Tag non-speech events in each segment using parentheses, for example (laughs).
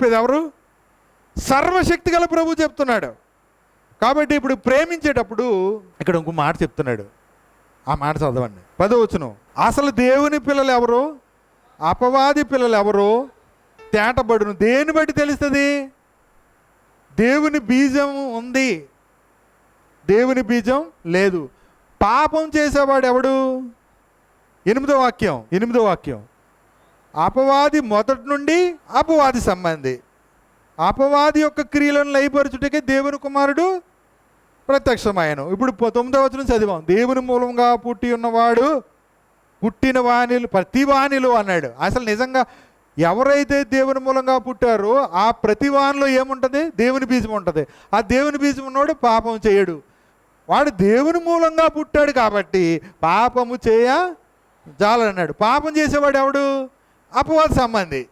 చెప్పేది ఎవరు? సర్వశక్తి గల ప్రభు చెప్తున్నాడు. కాబట్టి ఇప్పుడు ప్రేమించేటప్పుడు ఇక్కడ ఇంకో మాట చెప్తున్నాడు. ఆ మాట చదవండి. పదవచ్చును అసలు దేవుని పిల్లలు ఎవరు? అపవాది పిల్లలు ఎవరు? తేటబడును. దేని బట్టి తెలుస్తుంది? దేవుని బీజం ఉంది. దేవుని బీజం లేదు. పాపం చేసేవాడు ఎవడు? ఎనిమిదో వాక్యం. ఎనిమిదో వాక్యం. అపవాది మొదటి నుండి అపవాది సంబంధి. అపవాది యొక్క క్రియలను లయపరచుటకే దేవుని కుమారుడు ప్రత్యక్షమాయను. ఇప్పుడు తొమ్మిదవ వచనం చదివాం. దేవుని మూలంగా పుట్టి ఉన్నవాడు పుట్టిన వాణిలు ప్రతి వాణిలు అన్నాడు. అసలు నిజంగా ఎవరైతే దేవుని మూలంగా పుట్టారో ఆ ప్రతి వానిలో ఏముంటుంది? దేవుని బీజం ఉంటుంది. ఆ దేవుని బీజం ఉన్నవాడు పాపం చేయడు. వాడు దేవుని మూలంగా పుట్టాడు కాబట్టి పాపము చేయ జాలన్నాడు పాపం చేసేవాడు ఎవడు? అపవాద సంబంధి.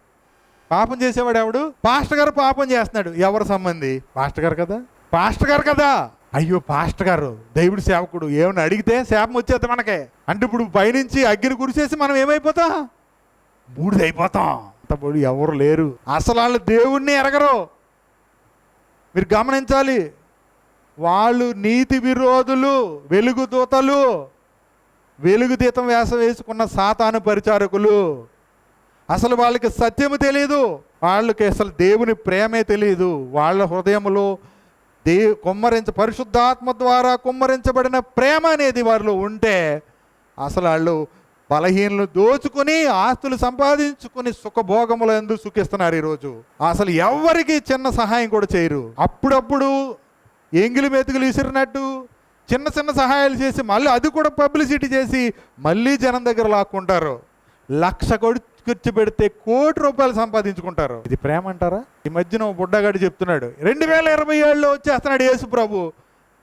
పాపం చేసేవాడు ఎవడు? పాస్టర్ గారు పాపం చేస్తున్నాడు. ఎవరు సంబంధి? పాస్టర్ గారు కదా. పాస్టర్ గారు కదా. అయ్యో పాస్టర్ గారు దేవుడి సేవకుడు. ఏమని అడిగితే శాపం వచ్చేది మనకే. అంటే ఇప్పుడు పైనుంచి అగ్గిని కురిసేసి మనం ఏమైపోతాం? బూడిద అయిపోతాం అంత బూడి ఎవరు లేరు. అసలు వాళ్ళు దేవుణ్ణి ఎరగరు. మీరు గమనించాలి. వాళ్ళు నీతి విరోధులు వెలుగు దూతలు. వెలుగు దీతం వేసం వేసుకున్న సాతాను పరిచారకులు. అసలు వాళ్ళకి సత్యము తెలియదు వాళ్ళకి అసలు దేవుని ప్రేమే తెలియదు వాళ్ళ హృదయంలో దే కుమ్మరించ పరిశుద్ధాత్మ ద్వారా కుమ్మరించబడిన ప్రేమ అనేది వారిలో ఉంటే అసలు వాళ్ళు బలహీనలు దోచుకుని ఆస్తులు సంపాదించుకుని సుఖభోగముల ఎందు సుఖిస్తున్నారు ఈరోజు. అసలు ఎవరికి చిన్న సహాయం కూడా చేయరు. అప్పుడప్పుడు ఎంగిలి మెతుకులు విసిరినట్టు చిన్న చిన్న సహాయాలు చేసి మళ్ళీ అది కూడా పబ్లిసిటీ చేసి మళ్ళీ జనం దగ్గర లాక్కుంటారు. లక్ష కొడి ఖర్చు పెడితే కోటి రూపాయలు సంపాదించుకుంటారు. ఇది ప్రేమ అంటారా? ఈ మధ్యన బుడ్డగాడు చెప్తున్నాడు రెండు వేల ఇరవై ఏడులో వచ్చేస్తున్నాడు యేసు ప్రభు.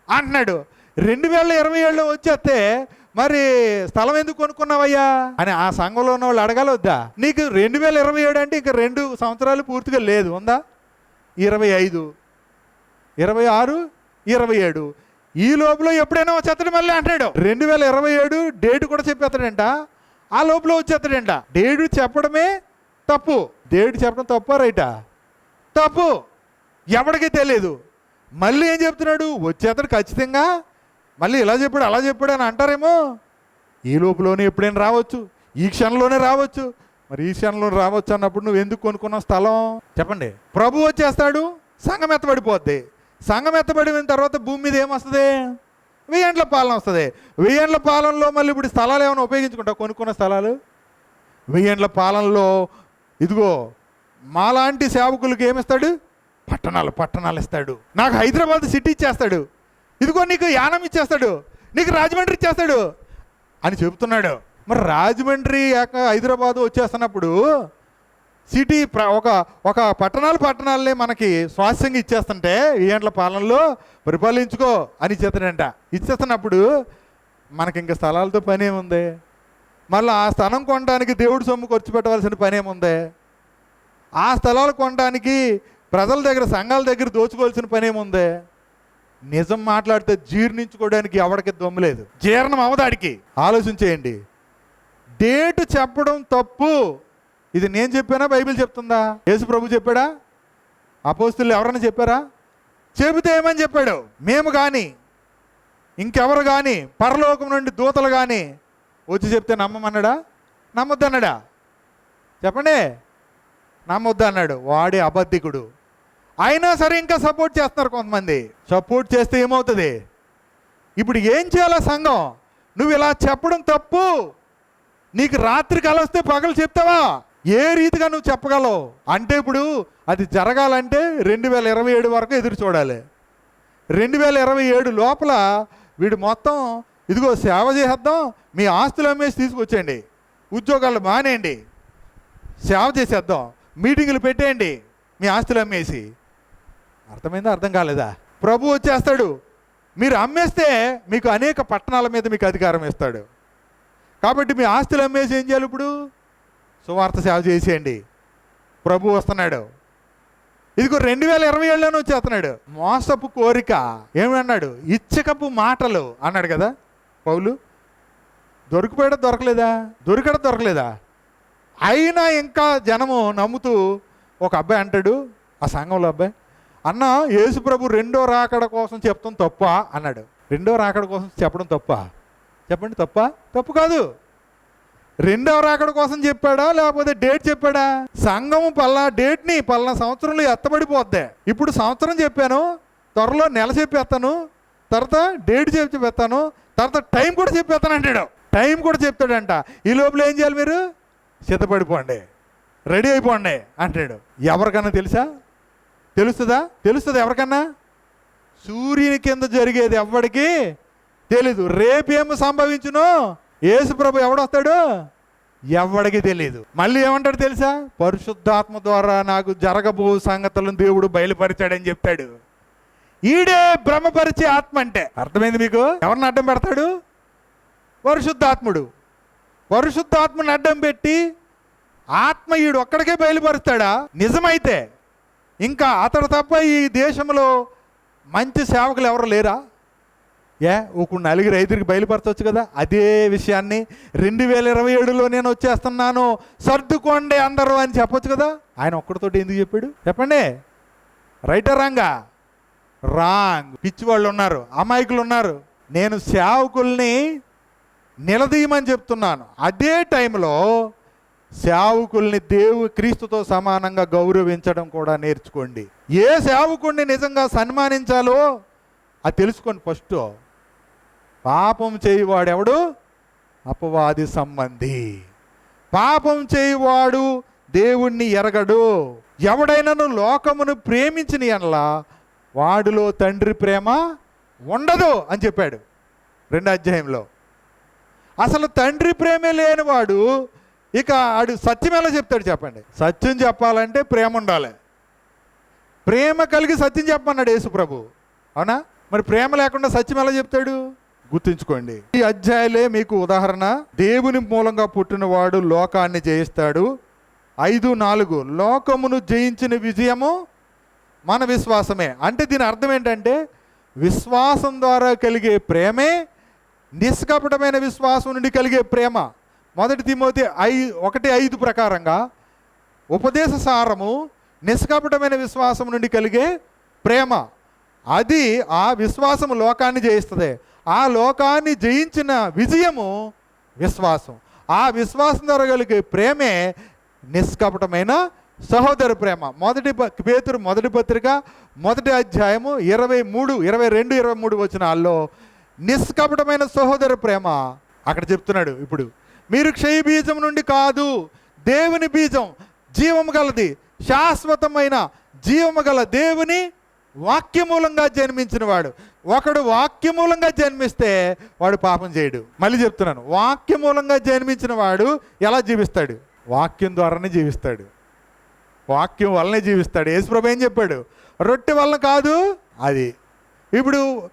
అంటున్నాడు రెండు వేల ఇరవై ఏడులో వచ్చేస్తే మరి స్థలం ఎందుకు కొనుక్కున్నావయ్యా? అని ఆ సంఘంలో ఉన్న వాళ్ళు అడగాలి వద్దా నీకు రెండు వేల ఇరవై ఏడు అంటే ఇంకా రెండు సంవత్సరాలు పూర్తిగా లేదు ఉందా? ఇరవై ఐదు. ఇరవై ఆరు? ఇరవై ఏడు. ఈ లోపల ఎప్పుడైనా వచ్చేస్తాడు మళ్ళీ? అంటాడు రెండు వేల ఇరవై ఏడు డేట్ కూడా చెప్పేస్తాడంట. ఆ లోపల వచ్చేస్తాడంట. దేవుడు చెప్పడమే తప్పు. దేవుడు చెప్పడం తప్ప రైటా? తప్పు. ఎవడికి తెలియదు మళ్ళీ ఏం చెప్తున్నాడు? వచ్చేస్తాడు ఖచ్చితంగా. మళ్ళీ ఇలా చెప్పాడు అలా చెప్పాడు అని అంటారేమో? ఈ లోపలనే ఎప్పుడైనా రావచ్చు. ఈ క్షణంలోనే రావచ్చు. మరి ఈ క్షణంలో రావచ్చు అన్నప్పుడు నువ్వు ఎందుకు కొనుక్కున్న స్థలం? చెప్పండి. ప్రభు వచ్చేస్తాడు సంఘం ఎత్తబడిపోద్ది. సంఘం ఎత్తబడిన తర్వాత భూమి మీద ఏమొస్తుంది? వెయ్యేండ్ల పాలన వస్తుంది. వెయ్యేండ్ల పాలనలో మళ్ళీ ఇప్పుడు స్థలాలు ఏమైనా ఉపయోగించుకుంటావు? కొనుక్కున్న స్థలాలు? వెయ్యేండ్ల పాలనలో ఇదిగో మాలాంటి సేవకులకు ఏమిస్తాడు? పట్టణాలు పట్టణాలు ఇస్తాడు. నాకు హైదరాబాద్ సిటీ ఇచ్చేస్తాడు. ఇదిగో నీకు యానం ఇచ్చేస్తాడు. నీకు రాజమండ్రి ఇచ్చేస్తాడు. అని చెబుతున్నాడు. మరి రాజమండ్రి ఏక హైదరాబాదు వచ్చేస్తున్నప్పుడు సిటీ ప్ర ఒక ఒక పట్టణాలు పట్టణాలనే మనకి స్వాస్థ్యంగా ఇచ్చేస్తుంటే ఈ ఏండ్ల పాలనలో పరిపాలించుకో అని ఇచ్చేస్తాడంట ఇచ్చేస్తున్నప్పుడు మనకి ఇంకా స్థలాలతో పని ఏముంది మళ్ళీ ఆ స్థలం కొనడానికి దేవుడు సొమ్ము ఖర్చు పెట్టవలసిన పని ఏముంది ఆ స్థలాలు కొనడానికి ప్రజల దగ్గర సంఘాల దగ్గర దోచుకోవాల్సిన పని ఏముంది నిజం మాట్లాడితే జీర్ణించుకోవడానికి ఎవడికి దమ్ము లేదు. జీర్ణం అవదాడికి ఆలోచించేయండి డేటు చెప్పడం తప్పు. ఇది నేను చెప్పానా? బైబిల్ చెప్తుందా? యేసు ప్రభు చెప్పాడా? అపోస్తులు ఎవరైనా చెప్పారా? చెబితే ఏమని చెప్పాడు? మేము కానీ ఇంకెవరు కానీ పరలోకం నుండి దూతలు కానీ వచ్చి చెప్తే నమ్మమన్నాడా? నమ్మొద్దన్నాడా? చెప్పండి. నమ్మొద్దు అన్నాడు వాడే అబద్ధికుడు. అయినా సరే ఇంకా సపోర్ట్ చేస్తున్నారు కొంతమంది. సపోర్ట్ చేస్తే ఏమవుతుంది? ఇప్పుడు ఏం చేయాలా సంఘం? నువ్వు ఇలా చెప్పడం తప్పు. నీకు రాత్రి కలొస్తే పగలు చెప్తావా? ఏ రీతిగా నువ్వు చెప్పగలవు? అంటే ఇప్పుడు అది జరగాలంటే రెండు వేల ఇరవై ఏడు వరకు ఎదురు చూడాలి. రెండు వేల ఇరవై ఏడు లోపల వీడు మొత్తం ఇదిగో సేవ చేసేద్దాం మీ ఆస్తులు అమ్మేసి తీసుకొచ్చేయండి. ఉద్యోగాలు మానేయండి. సేవ చేసేద్దాం. మీటింగులు పెట్టేయండి. మీ ఆస్తులు అమ్మేసి. అర్థమైందా? అర్థం కాలేదా? ప్రభు వచ్చేస్తాడు. మీరు అమ్మేస్తే మీకు అనేక పట్టణాల మీద మీకు అధికారం ఇస్తాడు. కాబట్టి మీ ఆస్తులు అమ్మేసి ఏం చేయాలి ఇప్పుడు? సువార్త సేవ చేసేయండి. ప్రభు వస్తున్నాడు. ఇదిగో రెండు వేల ఇరవై ఏళ్ళలోనే వచ్చేస్తున్నాడు. మోసపు కోరిక. ఏమన్నాడు? ఇచ్చకపు మాటలు అన్నాడు కదా పౌలు. దొరికిపోయడం దొరకలేదా? దొరికడం దొరకలేదా? అయినా ఇంకా జనము నమ్ముతూ ఒక అబ్బాయి అంటాడు ఆ సంఘంలో అబ్బాయి అన్న యేసు ప్రభు రెండో రాకడ కోసం చెప్తాం తప్ప అన్నాడు. రెండో రాకడ కోసం చెప్పడం తప్ప. చెప్పండి తప్ప? తప్పు కాదు. రెండవ రాకడ కోసం చెప్పాడా? లేకపోతే డేట్ చెప్పాడా? సంఘము పల్లా డేట్ని పల్లా సంవత్సరంలో ఎత్తబడిపోద్ది. ఇప్పుడు సంవత్సరం చెప్పాను త్వరలో నెల చెప్పేస్తాను తర్వాత డేట్ చెప్పి చెప్పేస్తాను తర్వాత టైం కూడా చెప్పేస్తాను అంటాడు. టైం కూడా చెప్తాడంట. ఈ లోపల ఏం చేయాలి మీరు? సిద్ధపడిపోండి. రెడీ అయిపోండి అంటాడు. ఎవరికన్నా తెలుసా? తెలుస్తుందా? తెలుస్తుందా ఎవరికన్నా? సూర్యుని కింద జరిగేది ఎవరికి తెలీదు. రేపేమి సంభవించును యేసుప్రభు ఎవడొస్తాడు? ఎవడికి తెలియదు మళ్ళీ ఏమంటాడు తెలుసా? పరిశుద్ధాత్మ ద్వారా నాకు జరగబో సంగతులను దేవుడు బయలుపరిచాడని చెప్తాడు. ఈడే భ్రమపరిచే ఆత్మ అంటే. అర్థమైంది మీకు? ఎవరిని అడ్డం పెడతాడు? పరిశుద్ధాత్ముడు. పరిశుద్ధాత్మని అడ్డం పెట్టి ఆత్మ ఈడు ఒక్కడికే బయలుపరుస్తాడా? నిజమైతే. ఇంకా అతడు తప్ప ఈ దేశంలో మంచి సేవకులు ఎవరు లేరా? ఏ? ఒక నలుగురు ఐదుగురికి బయలుపరచవచ్చు కదా? అదే విషయాన్ని రెండు వేల ఇరవై ఏడులో నేను వచ్చేస్తున్నాను. సర్దుకోండి అందరూ అని చెప్పొచ్చు కదా? ఆయన ఒక్కడితోటి ఎందుకు చెప్పాడు? చెప్పండి. రైటర్ రాంగా. రాంగ్. పిచ్చి వాళ్ళు ఉన్నారు అమాయకులు ఉన్నారు. నేను సేవకుల్ని నిలదీయమని చెప్తున్నాను. అదే టైంలో సేవకుల్ని దేవు క్రీస్తుతో సమానంగా గౌరవించడం కూడా నేర్చుకోండి. ఏ సేవకుడిని నిజంగా సన్మానించాలో అది తెలుసుకోండి ఫస్ట్. పాపం చేయువాడెవడు? అపవాది సంబంధి. పాపం చేయువాడు దేవుణ్ణి ఎరగడు. ఎవడైనాను లోకమును ప్రేమించిన ఎనలా వాడిలో తండ్రి ప్రేమ ఉండదు అని చెప్పాడు రెండు అధ్యాయంలో. అసలు తండ్రి ప్రేమే లేనివాడు ఇక ఆడు సత్యం ఎలా చెప్తాడు చెప్పండి. సత్యం చెప్పాలంటే ప్రేమ ఉండాలి. ప్రేమ కలిగి సత్యం చెప్పమన్నాడు యేసు ప్రభు అవునా? మరి ప్రేమ లేకుండా సత్యం ఎలా చెప్తాడు? గుర్తుంచుకోండి. ఈ అధ్యాయులే మీకు ఉదాహరణ. దేవుని మూలంగా పుట్టినవాడు లోకాన్ని జయిస్తాడు. ఐదు నాలుగు. లోకమును జయించిన విజయము మన విశ్వాసమే. అంటే దీని అర్థం ఏంటంటే విశ్వాసం ద్వారా కలిగే ప్రేమే నిష్కపటమైన విశ్వాసం నుండి కలిగే ప్రేమ. మొదటి తిమోతి ఐ ఒకటి ఐదు ప్రకారంగా ఉపదేశ సారము నిష్కపటమైన విశ్వాసం నుండి కలిగే ప్రేమ. అది ఆ విశ్వాసము లోకాన్ని జయిస్తుంది. ఆ లోకాన్ని జయించిన విజయము విశ్వాసం. ఆ విశ్వాసం ద్వారా కలిగే ప్రేమే నిష్కపటమైన సహోదర ప్రేమ. మొదటి పేతురు మొదటి పత్రిక మొదటి అధ్యాయము ఇరవై మూడు ఇరవై రెండు ఇరవై మూడు వచనాల్లో నిష్కపటమైన సహోదర ప్రేమ అక్కడ చెప్తున్నాడు ఇప్పుడు. మీరు క్షయ బీజం నుండి కాదు దేవుని బీజం జీవము గలది శాశ్వతమైన జీవము గల దేవుని వాక్యమూలంగా జన్మించినవాడు. ఒకడు వాక్యమూలంగా జన్మిస్తే వాడు పాపం చేయడు. మళ్ళీ చెప్తున్నాను. వాక్యమూలంగా జన్మించిన వాడు ఎలా జీవిస్తాడు? వాక్యం ద్వారానే జీవిస్తాడు. వాక్యం వల్లనే జీవిస్తాడు. యేసుప్రభు ఏం చెప్పాడు? రొట్టె వల్ల కాదు అది. ఇప్పుడు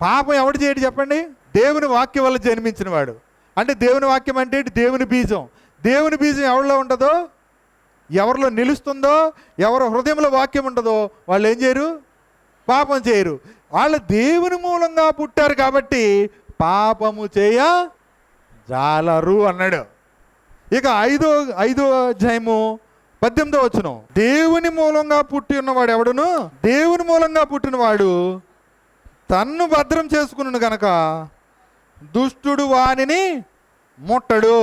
పాపం ఎవడు చేయడు చెప్పండి? దేవుని వాక్యం వల్ల జన్మించిన వాడు. అంటే దేవుని వాక్యం అంటే దేవుని బీజం. దేవుని బీజం ఎవరిలో ఉంటుందో? ఎవరిలో నిలుస్తుందో? ఎవరి హృదయంలో వాక్యం ఉంటుందో? వాళ్ళు ఏం చేయరు? పాపం చేయరు. వాళ్ళు దేవుని మూలంగా పుట్టారు కాబట్టి పాపము చేయ జాలరు అన్నాడు. ఇక ఐదో ఐదో అధ్యాయము పద్దెనిమిదో వచ్చిన దేవుని మూలంగా పుట్టి ఉన్నవాడు ఎవడును? దేవుని మూలంగా పుట్టినవాడు తన్ను భద్రం చేసుకున్నాను గనక దుష్టుడు వానిని ముట్టడు.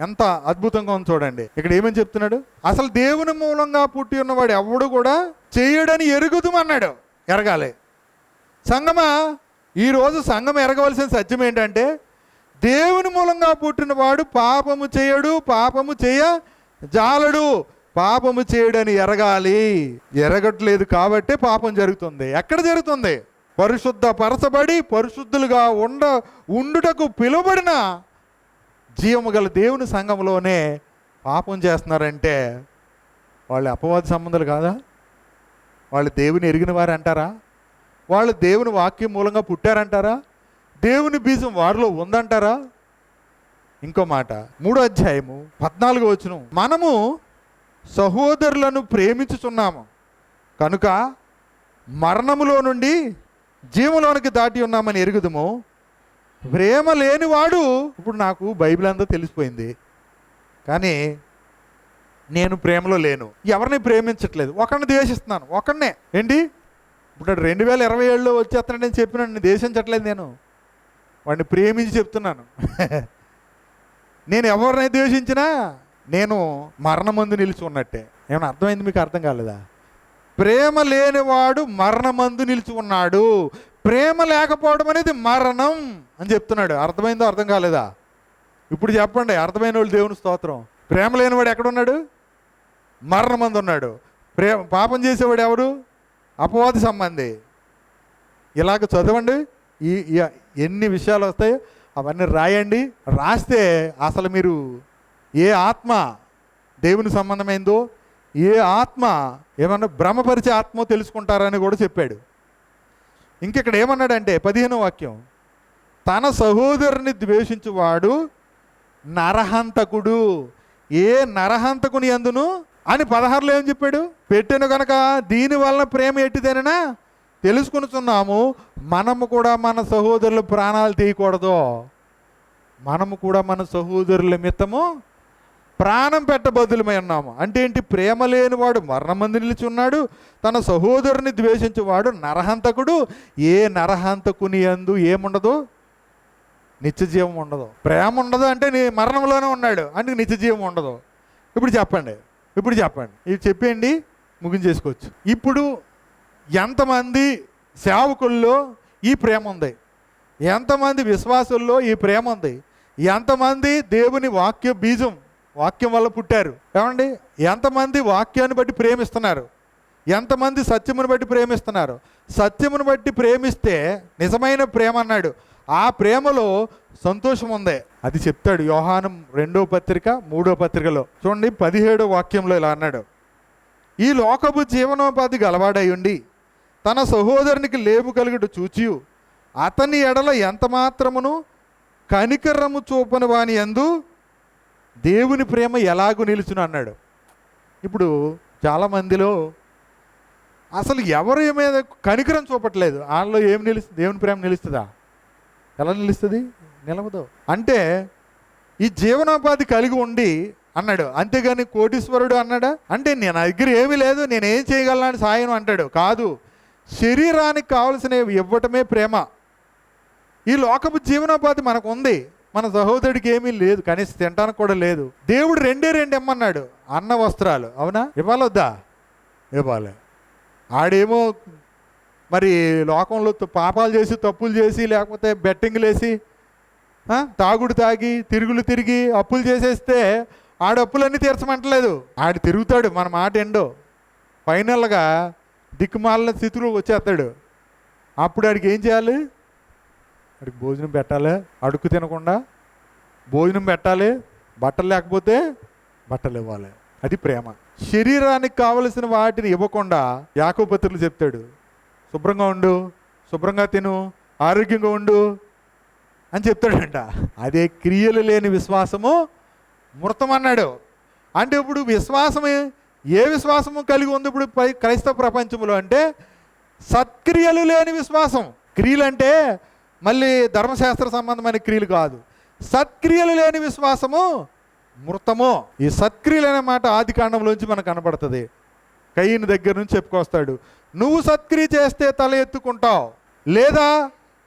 ఎంత అద్భుతంగా ఉంది చూడండి. ఇక్కడ ఏమని చెప్తున్నాడు? అసలు దేవుని మూలంగా పుట్టి ఉన్నవాడు ఎవడు కూడా చేయడని ఎరుగుదమన్నాడు. ఎరగాలి. సంగమా? ఈరోజు సంఘం ఎరగవలసిన సత్యం ఏంటంటే దేవుని మూలంగా పుట్టినవాడు పాపము చేయడు పాపము చేయ జాలడు. పాపము చేయడని ఎరగాలి. ఎరగట్లేదు కాబట్టే పాపం జరుగుతుంది. ఎక్కడ జరుగుతుంది? పరిశుద్ధ పరచబడి పరిశుద్ధులుగా ఉండ ఉండుటకు పిలువబడిన జీవము గల దేవుని సంఘంలోనే పాపం చేస్తున్నారంటే వాళ్ళు అపవాద సంబంధాలు కాదా? వాళ్ళు దేవుని ఎరిగిన వారు అంటారా వాళ్ళు దేవుని వాక్యం మూలంగా పుట్టారంటారా? దేవుని బీజం వారిలో ఉందంటారా? ఇంకో మాట మూడో అధ్యాయము పద్నాలుగో వచ్చిన మనము సహోదరులను ప్రేమించుచున్నాము. కనుక మరణములో నుండి జీవంలోనికి దాటి ఉన్నామని ఎరుగుదము. ప్రేమ లేనివాడు ఇప్పుడు నాకు బైబిల్ అంతా తెలిసిపోయింది. కానీ నేను ప్రేమలో లేను. ఎవరిని ప్రేమించట్లేదు. ఒకరిని ద్వేషిస్తున్నాను. ఒకరినే. ఏంటి? ఇప్పుడు రెండు వేల ఇరవై ఏడులో వచ్చేస్తానని నేను చెప్పినాను నేను ద్వేషించట్లేదు నేను. వాడిని ప్రేమించి చెప్తున్నాను. (laughs) నేను ఎవరిని ద్వేషించినా నేను మరణమందు నిలిచి ఉన్నట్టే. ఏమైనా అర్థమైంది మీకు అర్థం కాలేదా? ప్రేమ లేనివాడు మరణమందు నిలిచి ఉన్నాడు. ప్రేమ లేకపోవడం అనేది మరణం అని చెప్తున్నాడు. అర్థమైందో అర్థం కాలేదా? ఇప్పుడు చెప్పండి అర్థమైన వాళ్ళు దేవుని స్తోత్రం. ప్రేమ లేనివాడు ఎక్కడున్నాడు? మరణమందు ఉన్నాడు ప్రేమ పాపం చేసేవాడు ఎవరు? అపవాది సంబంధి. ఇలాగ చదవండి. ఈ ఎన్ని విషయాలు వస్తాయో అవన్నీ రాయండి. రాస్తే అసలు మీరు ఏ ఆత్మ దేవుని సంబంధమైందో ఏ ఆత్మ ఏమన్నా భ్రమపరిచే ఆత్మ తెలుసుకుంటారని కూడా చెప్పాడు. ఇంకెక్కడ ఏమన్నాడంటే పదిహేను వాక్యం తన సహోదరుని ద్వేషించువాడు నరహంతకుడు. ఏ నరహంతకుని అందును అని పదహారులో ఏం చెప్పాడు? పెట్టాను కనుక దీని వలన ప్రేమ ఎట్టిదేనా తెలుసుకునిచున్నాము మనము కూడా మన సహోదరుల ప్రాణాలు తీయకూడదు. మనము కూడా మన సహోదరుల మిత్తము ప్రాణం పెట్టబద్దులమై ఉన్నాము. అంటే ఏంటి? ప్రేమ లేనివాడు మరణమంది నిలిచి తన సహోదరుని ద్వేషించేవాడు నరహంతకుడు. ఏ నరహంతకుని అందు ఏముండదు? నిత్య జీవం ఉండదు. ప్రేమ ఉండదు అంటే నీ మరణంలోనే ఉన్నాడు అంటే నిత్య జీవం ఉండదు. ఇప్పుడు చెప్పండి. ఇప్పుడు చెప్పండి. ఇది చెప్పేయండి ముగించేసుకోవచ్చు ఇప్పుడు ఎంతమంది సేవకుల్లో ఈ ప్రేమ ఉంది? ఎంతమంది విశ్వాసుల్లో ఈ ప్రేమ ఉంది? ఎంతమంది దేవుని వాక్య బీజం వాక్యం వల్ల పుట్టారు? ఏమండి? ఎంతమంది వాక్యాన్ని బట్టి ప్రేమిస్తున్నారు? ఎంతమంది సత్యమును బట్టి ప్రేమిస్తున్నారు? సత్యమును బట్టి ప్రేమిస్తే నిజమైన ప్రేమ అన్నాడు. ఆ ప్రేమలో సంతోషం ఉంది. అది చెప్తాడు యోహానం రెండో పత్రిక మూడో పత్రికలో. చూడండి పదిహేడో వాక్యంలో ఇలా అన్నాడు. ఈ లోకపు జీవనోపాధి గలవాడై ఉండి తన సహోదరునికి లేపు కలుగుడు చూచియు. అతని ఎడల ఎంత మాత్రమును కనికరము చూపని వాని ఎందు దేవుని ప్రేమ ఎలాగూ నిలుచును అన్నాడు. ఇప్పుడు చాలామందిలో అసలు ఎవరి మీద కనికరం చూపట్లేదు. వాళ్ళలో ఏం నిలుస్తుంది దేవుని ప్రేమ నిలుస్తుందా? ఎలా నిలుస్తుంది నిలవదు. అంటే ఈ జీవనోపాధి కలిగి ఉండి అన్నాడు. అంతేగాని కోటీశ్వరుడు అన్నాడా? అంటే నేను నా దగ్గర ఏమీ లేదు నేను ఏం చేయగలను సాయం అంటాడు. కాదు. శరీరానికి కావలసినవి ఇవ్వటమే ప్రేమ. ఈ లోకపు జీవనోపాధి మనకు ఉంది మన సహోదరుడికి ఏమీ లేదు కనీసం తినడానికి కూడా లేదు. దేవుడు రెండే రెండు ఇమ్మన్నాడు. అన్న వస్త్రాలు అవునా? ఇవ్వాలొద్దా? ఇవ్వాలి. ఆడేమో మరి లోకంలో పాపాలు చేసి తప్పులు చేసి లేకపోతే బెట్టింగ్లు వేసి తాగుడు తాగి తిరుగులు తిరిగి అప్పులు చేసేస్తే ఆడ అప్పులన్నీ తీర్చమంటలేదు. ఆడు తిరుగుతాడు మన మాట ఎండో. ఫైనల్గా దిక్కుమాలిన స్థితిలో వచ్చేస్తాడు. అప్పుడు ఆడికి ఏం చేయాలి? ఆడికి భోజనం పెట్టాలి. అడుక్కు తినకుండా భోజనం పెట్టాలి. బట్టలు లేకపోతే బట్టలు ఇవ్వాలి. అది ప్రేమ. శరీరానికి కావలసిన వాటిని ఇవ్వకుండా యాకోపత్రులు చెప్తాడు. శుభ్రంగా ఉండు శుభ్రంగా తిను ఆరోగ్యంగా ఉండు అని చెప్తాడంట. అదే క్రియలు లేని విశ్వాసము మృతం అన్నాడు. అంటే ఇప్పుడు విశ్వాసమే ఏ విశ్వాసము కలిగి ఉంది ఇప్పుడు పై క్రైస్తవ ప్రపంచంలో అంటే సత్క్రియలు లేని విశ్వాసం. క్రియలు అంటే మళ్ళీ ధర్మశాస్త్ర సంబంధమైన క్రియలు కాదు. సత్క్రియలు లేని విశ్వాసము మృతము. ఈ సత్క్రియలు అనే మాట ఆది కాండంలోంచి మనకు కనబడుతుంది. కయ్యని దగ్గర నుంచి చెప్పుకొస్తాడు నువ్వు సత్క్రియ చేస్తే తల ఎత్తుకుంటావు లేదా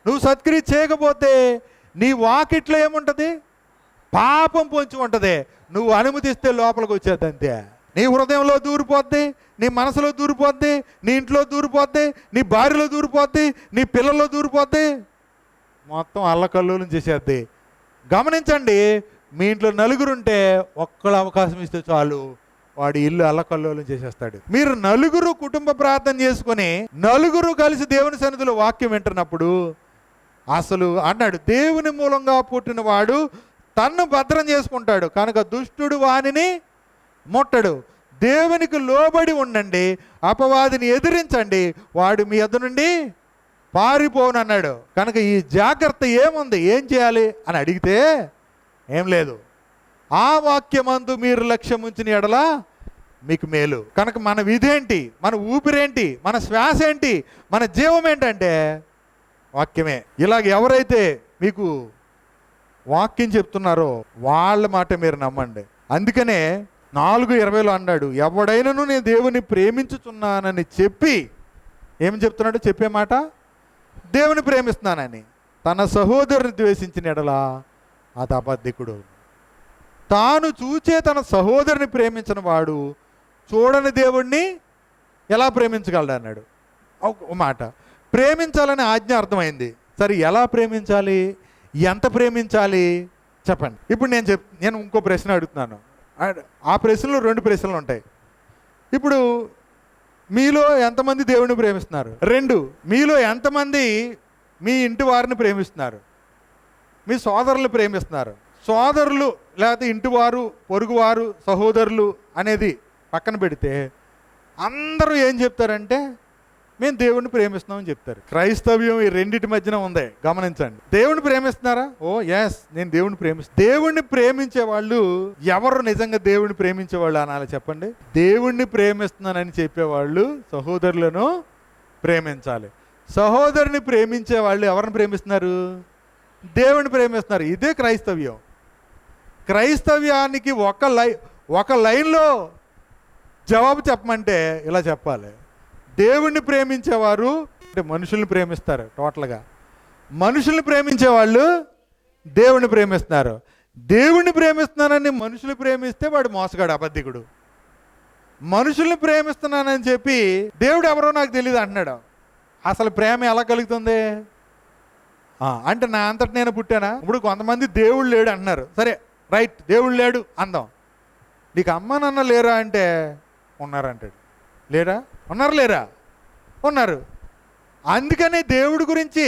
నువ్వు సత్క్రియ చేయకపోతే నీ వాకిట్లో ఏముంటుంది? పాపం పొంచి ఉంటుంది. నువ్వు అనుమతిస్తే లోపలికి వచ్చేది అంతే. నీ హృదయంలో దూరిపోద్ది నీ మనసులో దూరిపోద్ది నీ ఇంట్లో దూరిపోద్ది నీ భార్యలో దూరిపోద్ది నీ పిల్లల్లో దూరిపోద్ది. మొత్తం అల్లకల్లోలం చేసేద్ది. గమనించండి మీ ఇంట్లో నలుగురుంటే ఒక్కళ్ళ అవకాశం ఇస్తే చాలు. వాడి ఇల్లు అల్లకల్లోలం చేసేస్తాడు. మీరు నలుగురు కుటుంబ ప్రార్థన చేసుకుని నలుగురు కలిసి దేవుని సన్నిధిలో వాక్యం వింటున్నప్పుడు అసలు అన్నాడు దేవుని మూలంగా పుట్టినవాడు తన్ను భద్రం చేసుకుంటాడు కనుక దుష్టుడు వానిని ముట్టడు. దేవునికి లోబడి ఉండండి అపవాదిని ఎదిరించండి వాడు మీ ఎద్దు నుండి పారిపోనన్నాడు కనుక ఈ జాగ్రత్త ఏముంది? ఏం చేయాలి? అని అడిగితే ఏం లేదు. ఆ వాక్యమందు మీరు లక్ష్యం ఉంచిన ఎడల మీకు మేలు. కనుక మన విధేంటి? మన ఊపిరేంటి? మన శ్వాస ఏంటి మన జీవం ఏంటంటే వాక్యమే. ఇలాగ ఎవరైతే మీకు వాక్యం చెప్తున్నారో వాళ్ళ మాట మీరు నమ్మండి. అందుకనే నాలుగు ఇరవైలో అన్నాడు ఎవడైనను నేను దేవుని ప్రేమించుచున్నానని చెప్పి ఏం చెప్తున్నాడు? చెప్పే మాట? దేవుని ప్రేమిస్తున్నానని. తన సహోదరుని ద్వేషించిన ఎడలా అది అబద్ధికుడు తాను చూచే తన సహోదరుని ప్రేమించిన వాడు చూడని దేవుణ్ణి ఎలా ప్రేమించగలడు అన్నాడు ఒక మాట. ప్రేమించాలని ఆజ్ఞ అర్థమైంది. సరే ఎలా ప్రేమించాలి? ఎంత ప్రేమించాలి? చెప్పండి. ఇప్పుడు నేను చెప్ నేను ఇంకో ప్రశ్న అడుగుతున్నాను. ఆ- ప్రశ్నలు రెండు ప్రశ్నలు ఉంటాయి. ఇప్పుడు మీలో ఎంతమంది దేవుని ప్రేమిస్తున్నారు? రెండు. మీలో ఎంతమంది మీ ఇంటి వారిని ప్రేమిస్తున్నారు? మీ సోదరులు ప్రేమిస్తున్నారు? సోదరులు లేకపోతే ఇంటివారు పొరుగువారు సహోదరులు అనేది పక్కన పెడితే అందరూ ఏం చెప్తారంటే మేము దేవుణ్ణి ప్రేమిస్తున్నామని చెప్తారు. క్రైస్తవ్యం ఈ రెండింటి మధ్యన ఉంది. గమనించండి. దేవుణ్ణి ప్రేమిస్తున్నారా? ఓ ఎస్ నేను దేవుణ్ణి ప్రేమిస్తాను దేవుణ్ణి ప్రేమించే వాళ్ళు ఎవరు నిజంగా దేవుణ్ణి ప్రేమించే వాళ్ళు అనాలి చెప్పండి? దేవుణ్ణి ప్రేమిస్తున్నానని చెప్పేవాళ్ళు సహోదరులను ప్రేమించాలి. సహోదరుని ప్రేమించే వాళ్ళు ఎవరిని ప్రేమిస్తున్నారు? దేవుణ్ణి ప్రేమిస్తున్నారు. ఇదే క్రైస్తవ్యం. క్రైస్తవ్యానికి ఒక లై ఒక లైన్లో జవాబు చెప్పమంటే ఇలా చెప్పాలి. దేవుణ్ణి ప్రేమించేవారు అంటే మనుషుల్ని ప్రేమిస్తారు టోటల్గా. మనుషుల్ని ప్రేమించే వాళ్ళు దేవుణ్ణి ప్రేమిస్తున్నారు. దేవుణ్ణి ప్రేమిస్తున్నానని మనుషులు ప్రేమిస్తే వాడు మోసగాడు అబద్ధికుడు. మనుషుల్ని ప్రేమిస్తున్నానని చెప్పి దేవుడు ఎవరో నాకు తెలియదు అంటున్నాడు. అసలు ప్రేమ ఎలా కలుగుతుంది? అంటే నా అంతటి నేను పుట్టానా? ఇప్పుడు కొంతమంది దేవుడు లేడు అంటున్నారు. సరే రైట్ దేవుడు లేడు అందాం. నీకు అమ్మ నాన్న లేరా అంటే ఉన్నారంటాడు. లేరా? ఉన్నారు లేరా? ఉన్నారు. అందుకనే దేవుడి గురించి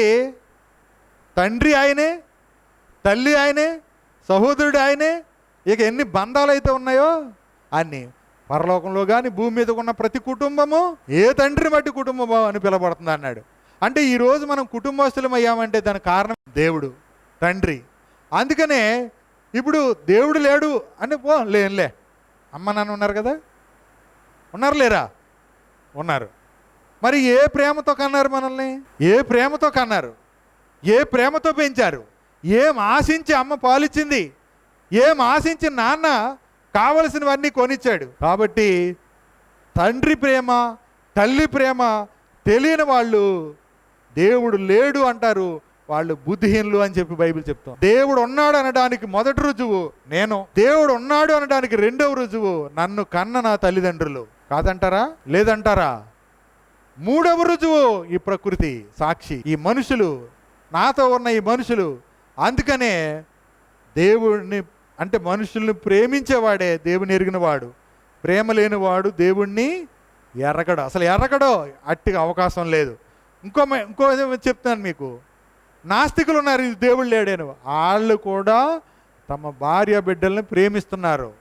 తండ్రి ఆయనే తల్లి ఆయనే సహోదరుడు ఆయనే ఇక ఎన్ని బంధాలు అయితే ఉన్నాయో అన్ని పరలోకంలో కానీ భూమి మీద ఉన్న ప్రతి కుటుంబము ఏ తండ్రి మట్టి కుటుంబము అని పిలబడుతుంది అన్నాడు. అంటే ఈరోజు మనం కుటుంబస్తులం అయ్యామంటే దానికి కారణం దేవుడు తండ్రి. అందుకనే ఇప్పుడు దేవుడు లేడు అని పో లేనులే అమ్మ నాన్న ఉన్నారు కదా? ఉన్నారు లేరా? ఉన్నారు. మరి ఏ ప్రేమతో కన్నారు మనల్ని? ఏ ప్రేమతో కన్నారు? ఏ ప్రేమతో పెంచారు? ఏం ఆశించి అమ్మ పాలిచ్చింది? ఏం ఆశించి నాన్న కావలసినవన్నీ కొనిచ్చాడు? కాబట్టి తండ్రి ప్రేమ తల్లి ప్రేమ తెలియని వాళ్ళు దేవుడు లేడు అంటారు. వాళ్ళు బుద్ధిహీనులు అని చెప్పి బైబిల్ చెప్తాం. దేవుడు ఉన్నాడు అనడానికి మొదటి రుజువు నేను. దేవుడు ఉన్నాడు అనడానికి రెండవ రుజువు నన్ను కన్న నా తల్లిదండ్రులు. కాదంటారా? లేదంటారా? మూడవ రుజువు ఈ ప్రకృతి సాక్షి. ఈ మనుషులు నాతో ఉన్న ఈ మనుషులు అందుకనే దేవుడిని అంటే మనుషుల్ని ప్రేమించేవాడే దేవుని ఎరిగినవాడు. ప్రేమ లేనివాడు దేవుణ్ణి ఎరగడు. అసలు ఎరగడో అట్టిగా అవకాశం లేదు. ఇంకో మ- ఇంకో చెప్తున్నాను చెప్తాను మీకు. నాస్తికులు ఉన్నారు ఇది దేవుడు లేడేను. వాళ్ళు కూడా తమ భార్య బిడ్డల్ని ప్రేమిస్తున్నారు.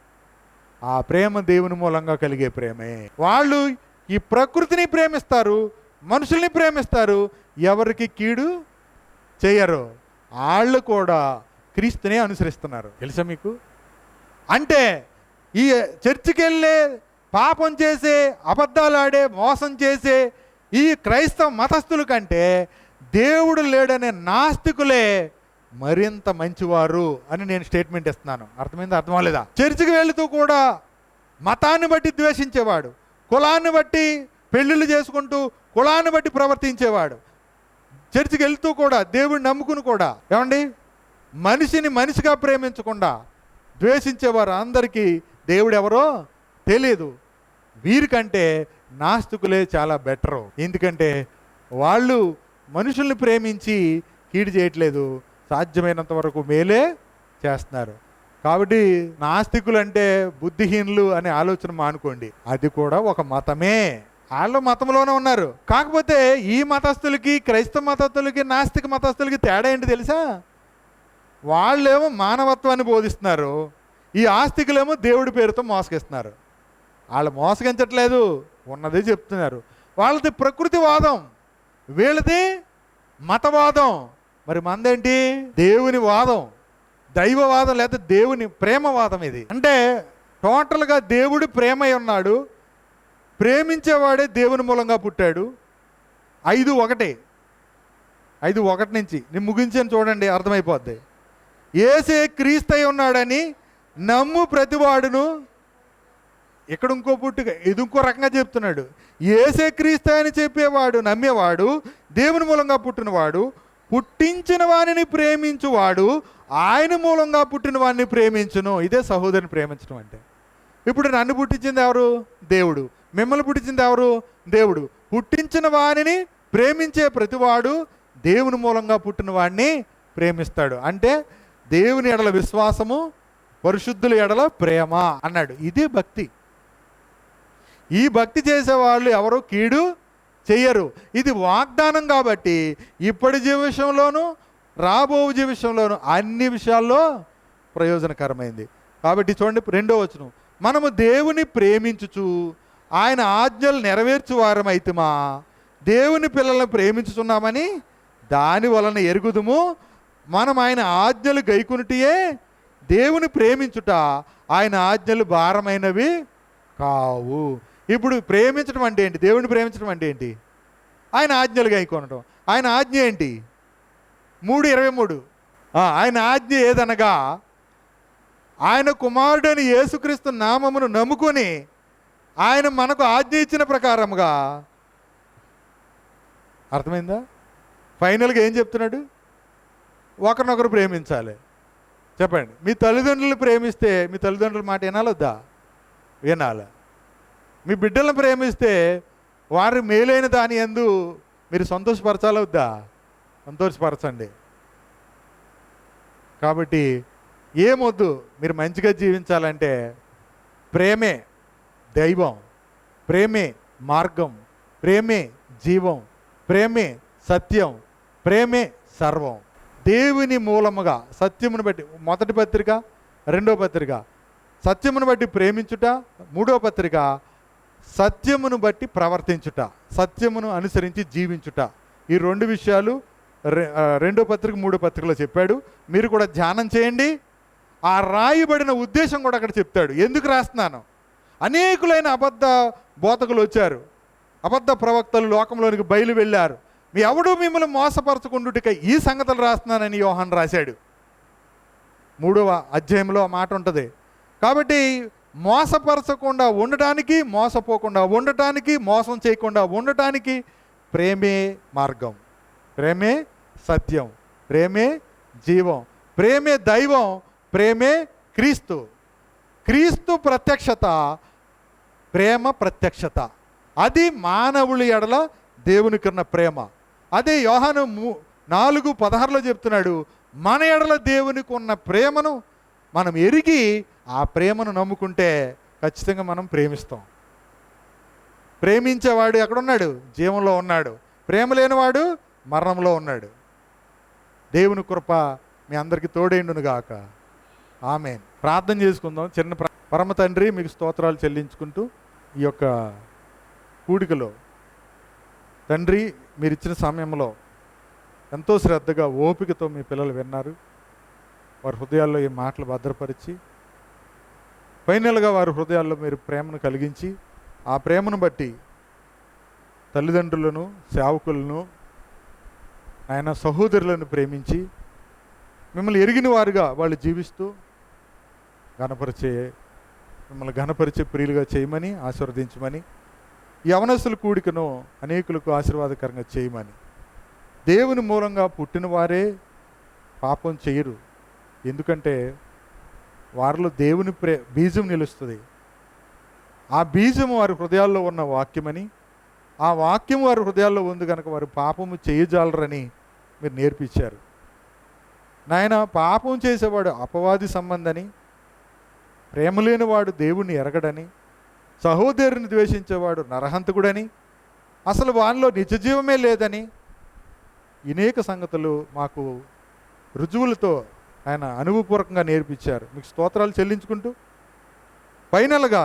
ఆ ప్రేమ దేవుని మూలంగా కలిగే ప్రేమే. వాళ్ళు ఈ ప్రకృతిని ప్రేమిస్తారు మనుషుల్ని ప్రేమిస్తారు ఎవరికి కీడు చేయరు. వాళ్ళు కూడా క్రీస్తునే అనుసరిస్తున్నారు. తెలుసా మీకు? అంటే ఈ చర్చికి వెళ్ళే పాపం చేసే అబద్ధాలు ఆడే మోసం చేసే ఈ క్రైస్తవ మతస్థుల కంటే దేవుడు లేడనే నాస్తికులే మరింత మంచివారు అని నేను స్టేట్మెంట్ ఇస్తున్నాను. అర్థమైంది అర్థం లేదా చర్చికి వెళుతూ కూడా మతాన్ని బట్టి ద్వేషించేవాడు కులాన్ని బట్టి పెళ్ళిళ్ళు చేసుకుంటూ కులాన్ని బట్టి ప్రవర్తించేవాడు. చర్చికి వెళ్తూ కూడా దేవుడిని నమ్ముకుని కూడా ఏమండి? మనిషిని మనిషిగా ప్రేమించకుండా ద్వేషించేవారు అందరికీ దేవుడు ఎవరో తెలియదు వీరికంటే నాస్తికులే చాలా బెటరు. ఎందుకంటే వాళ్ళు మనుషుల్ని ప్రేమించి కీడు చేయట్లేదు. సాధ్యమైనంత వరకు మేలే చేస్తున్నారు. కాబట్టి నాస్తికులు అంటే బుద్ధిహీనులు అనే ఆలోచన మానుకోండి. అది కూడా ఒక మతమే. వాళ్ళు మతంలోనే ఉన్నారు. కాకపోతే ఈ మతస్థులకి క్రైస్తవ మతస్థులకి నాస్తిక మతస్థులకి తేడా ఏంటి తెలుసా? వాళ్ళేమో మానవత్వాన్ని బోధిస్తున్నారు. ఈ ఆస్తికులేమో దేవుడి పేరుతో మోసగిస్తున్నారు. వాళ్ళు మోసగించట్లేదు. ఉన్నదే చెప్తున్నారు. వాళ్ళది ప్రకృతివాదం. వీళ్ళది మతవాదం. మరి మందేంటి? దేవుని వాదం. దైవవాదం లేదా దేవుని ప్రేమవాదం ఇది. అంటే టోటల్గా దేవుడు ప్రేమై ఉన్నాడు. ప్రేమించేవాడే దేవుని మూలంగా పుట్టాడు. ఐదు ఒకటే. ఐదు ఒకటి నుంచి. నేను ముగించాను చూడండి అర్థమైపోద్ది. ఏసే క్రీస్తై ఉన్నాడని నమ్ము ప్రతివాడును ఇక్కడ ఇంకో పుట్టుక ఇది ఇంకో రకంగా చెప్తున్నాడు. ఏసే క్రీస్తు అని చెప్పేవాడు నమ్మేవాడు దేవుని మూలంగా పుట్టినవాడు పుట్టించిన వాణిని ప్రేమించువాడు ఆయన మూలంగా పుట్టిన వాడిని ప్రేమించును. ఇదే సహోదరిని ప్రేమించడం అంటే. ఇప్పుడు నన్ను పుట్టించింది ఎవరు? దేవుడు. మిమ్మల్ని పుట్టించింది ఎవరు? దేవుడు. పుట్టించిన వాణిని ప్రేమించే ప్రతివాడు దేవుని మూలంగా పుట్టిన వాడిని ప్రేమిస్తాడు. అంటే దేవుని ఎడల విశ్వాసము పరిశుద్ధుల ఎడల ప్రేమ అన్నాడు. ఇది భక్తి. ఈ భక్తి చేసేవాళ్ళు ఎవరు? కీడు చెయ్యరు. ఇది వాగ్దానం కాబట్టి ఇప్పటి జీవితంలోనూ రాబో జీవితంలోనూ అన్ని విషయాల్లో ప్రయోజనకరమైంది. కాబట్టి చూడండి రెండో వచనం. మనము దేవుని ప్రేమించుచు ఆయన ఆజ్ఞలు నెరవేర్చు వారమైతుమా దేవుని పిల్లలను ప్రేమించుచున్నామని దాని వలన ఎరుగుదుము. మనం ఆయన ఆజ్ఞలు గైకునిటియే దేవుని ప్రేమించుట. ఆయన ఆజ్ఞలు భారమైనవి కావు. ఇప్పుడు ప్రేమించడం అంటే ఏంటి? దేవుని ప్రేమించడం అంటే ఏంటి? ఆయన ఆజ్ఞలు కొనడం. ఆయన ఆజ్ఞ ఏంటి? మూడు ఇరవై మూడు. ఆయన ఆజ్ఞ ఏదనగా ఆయన కుమారుడని యేసుక్రీస్తు నామమును నమ్ముకొని ఆయన మనకు ఆజ్ఞ ఇచ్చిన ప్రకారముగా అర్థమైందా? ఫైనల్గా ఏం చెప్తున్నాడు? ఒకరినొకరు ప్రేమించాలి. చెప్పండి. మీ తల్లిదండ్రులు ప్రేమిస్తే మీ తల్లిదండ్రుల మాట వినాలొద్దా? వినాలి? మీ బిడ్డలను ప్రేమిస్తే వారి మేలైన దాని ఎందు మీరు సంతోషపరచాలవుద్దా సంతోషపరచండి. కాబట్టి ఏమొద్దు? మీరు మంచిగా జీవించాలంటే ప్రేమే దైవం ప్రేమే మార్గం ప్రేమే జీవం ప్రేమే సత్యం ప్రేమే సర్వం. దేవుని మూలముగా సత్యమును బట్టి మొదటి పత్రిక రెండో పత్రిక. సత్యమును బట్టి ప్రేమించుట మూడో పత్రిక సత్యమును బట్టి ప్రవర్తించుట సత్యమును అనుసరించి జీవించుట. ఈ రెండు విషయాలు రె- రెండో పత్రిక మూడో పత్రికలో చెప్పాడు. మీరు కూడా ధ్యానం చేయండి. ఆ రాయబడిన ఉద్దేశం కూడా అక్కడ చెప్తాడు. ఎందుకు రాస్తున్నాను? అనేకులైన అబద్ధ బోధకులు వచ్చారు. అబద్ధ ప్రవక్తలు లోకంలోనికి బయలు వెళ్ళారు. మీ ఎవడు మిమ్మల్ని మోసపరచుకుంటుటిక ఈ సంగతులు రాస్తున్నానని యోహాన్ రాశాడు. మూడవ అధ్యాయంలో ఆ మాట ఉంటుంది. కాబట్టి మోసపరచకుండా ఉండటానికి మోసపోకుండా ఉండటానికి మోసం చేయకుండా ఉండటానికి ప్రేమే మార్గం. ప్రేమే సత్యం. ప్రేమే జీవం. ప్రేమే దైవం. ప్రేమే క్రీస్తు. క్రీస్తు ప్రత్యక్షత ప్రేమ ప్రత్యక్షత. అది మానవుల ఎడల దేవునికున్న ప్రేమ. అదే యోహాను నాలుగు పదహారులో చెప్తున్నాడు మన ఎడల దేవునికి ఉన్న ప్రేమను మనం ఎరిగి ఆ ప్రేమను నమ్ముకుంటే ఖచ్చితంగా మనం ప్రేమిస్తాం. ప్రేమించేవాడు ఎక్కడున్నాడు? జీవంలో ఉన్నాడు. ప్రేమ లేనివాడు మరణంలో ఉన్నాడు. దేవుని కృప మీ అందరికీ తోడేండును గాక ఆమె ప్రార్థన చేసుకుందాం. చిన్న పరమ తండ్రి మీకు స్తోత్రాలు చెల్లించుకుంటూ ఈ యొక్క కూడికలో. తండ్రి మీరు ఇచ్చిన సమయంలో ఎంతో శ్రద్ధగా ఓపికతో మీ పిల్లలు విన్నారు. వారి హృదయాల్లో ఈ మాటలు భద్రపరిచి ఫైనల్గా వారి హృదయాల్లో మీరు ప్రేమను కలిగించి ఆ ప్రేమను బట్టి తల్లిదండ్రులను సేవకులను ఆయన సహోదరులను ప్రేమించి మిమ్మల్ని ఎరిగిన వారుగా వాళ్ళు జీవిస్తూ ఘనపరిచే మిమ్మల్ని ఘనపరిచే ప్రియులుగా చేయమని ఆశీర్వదించమని యవనస్సుల కూడికను అనేకులకు ఆశీర్వాదకరంగా చేయమని. దేవుని మూలంగా పుట్టిన వారే పాపం చేయరు. ఎందుకంటే వారిలో దేవుని ప్రే బీజం నిలుస్తుంది. ఆ బీజం వారి హృదయాల్లో ఉన్న వాక్యమని ఆ వాక్యం వారి హృదయాల్లో ఉంది కనుక వారు పాపము చేయజాలరని మీరు నేర్పించారు. నాయన పాపం చేసేవాడు అపవాది సంబంధని ప్రేమ లేనివాడు దేవుణ్ణి ఎరగడని సహోదరుని ద్వేషించేవాడు నరహంతకుడని అసలు వానిలో నిజ జీవమే లేదని అనేక సంగతులు మాకు రుజువులతో ఆయన అనుభవపూర్వకంగా నేర్పించారు. మీకు స్తోత్రాలు చెల్లించుకుంటూ ఫైనల్గా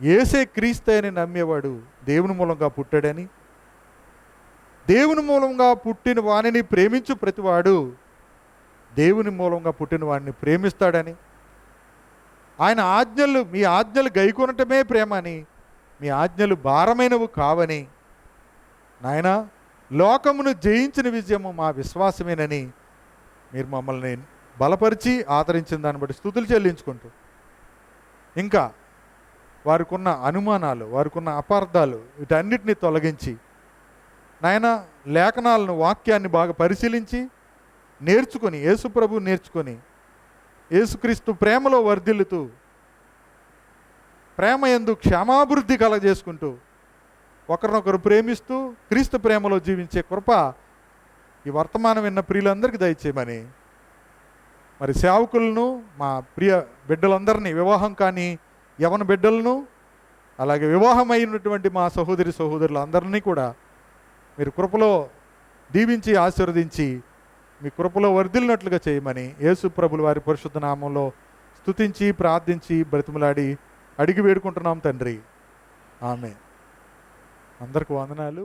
ఏసే క్రీస్తు అని నమ్మేవాడు దేవుని మూలంగా పుట్టాడని దేవుని మూలంగా పుట్టిన వాణిని ప్రేమించు ప్రతివాడు దేవుని మూలంగా పుట్టిన వాడిని ప్రేమిస్తాడని ఆయన ఆజ్ఞలు మీ ఆజ్ఞలు గైకొనటమే ప్రేమ అని మీ ఆజ్ఞలు భారమైనవి కావని నాయన లోకమును జయించిన విజయము మా విశ్వాసమేనని మీరు మమ్మల్ని బలపరిచి ఆదరించిన దాన్ని బట్టి స్థుతులు చెల్లించుకుంటూ. ఇంకా వారికి ఉన్న అనుమానాలు వారికి ఉన్న అపార్థాలు వీటన్నిటిని తొలగించి నాయన లేఖనాలను వాక్యాన్ని బాగా పరిశీలించి నేర్చుకొని యేసుప్రభు నేర్చుకొని యేసుక్రీస్తు ప్రేమలో వర్ధిల్లుతూ ప్రేమ ఎందు క్షమాభివృద్ధి కలగజేసుకుంటూ ఒకరినొకరు ప్రేమిస్తూ క్రీస్తు ప్రేమలో జీవించే కృప ఈ వర్తమానం విన్న ప్రియులందరికీ దయచేయమని. మరి సేవకులను మా ప్రియ బిడ్డలందరినీ వివాహం కానీ యవన బిడ్డలను అలాగే వివాహం అయినటువంటి మా సహోదరి సహోదరులందరినీ కూడా మీరు కృపలో దీవించి ఆశీర్వదించి మీ కృపలో వర్ధిల్లినట్లుగా చేయమని యేసు ప్రభులు వారి పరిశుద్ధ నామంలో స్తుతించి ప్రార్థించి బ్రతిమలాడి అడిగి వేడుకుంటున్నాం తండ్రి. ఆమె అందరికి వందనాలు.